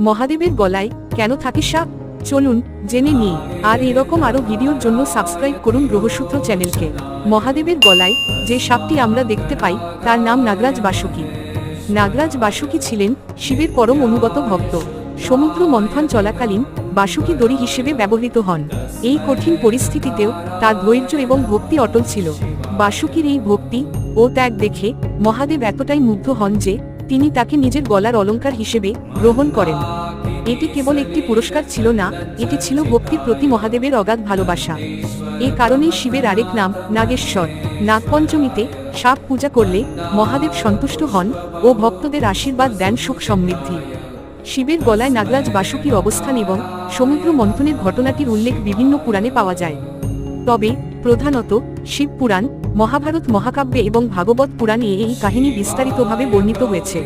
মহাদেবের গলায় কেন থাকে সাপ? চলুন জেনে নিই। আর এরকম আরও ভিডিওর জন্য সাবস্ক্রাইব করুন গ্রহসূত্র চ্যানেলকে। মহাদেবের গলায় যে সাপটি আমরা দেখতে পাই, তার নাম নাগরাজ বাসুকি। নাগরাজ বাসুকি ছিলেন শিবের পরম অনুগত ভক্ত। সমুদ্র মন্থন চলাকালীন বাসুকি দড়ি হিসেবে ব্যবহৃত হন। এই কঠিন পরিস্থিতিতেও তার ধৈর্য এবং ভক্তি অটল ছিল। বাসুকির এই ভক্তি ও ত্যাগ দেখে মহাদেব এতটাই মুগ্ধ হন যে তিনি তাকে নিজের গলার অলংকার হিসেবে গ্রহণ করেন। এটি কেবল একটি পুরস্কার ছিল না, এটি ছিল ভক্তির প্রতি মহাদেবের অগাধ ভালোবাসা। এ কারণেই শিবের আরেক নাম, নাগেশ্বর। নাগপঞ্চমীতে সাপ পূজা করলে মহাদেব সন্তুষ্ট হন ও ভক্তদের আশীর্বাদ দেন সুখ সমৃদ্ধি। শিবের গলায় নাগরাজ বাসুকীর অবস্থান এবং সমুদ্র মন্থনের ঘটনাটির উল্লেখ বিভিন্ন পুরাণে পাওয়া যায়। তবে প্রধানত শিব পুরাণ মহাভারত মহাকাব্যে এবং ভাগবত পুরাণে এই কাহিনী বিস্তারিতভাবে বর্ণিত হয়েছে।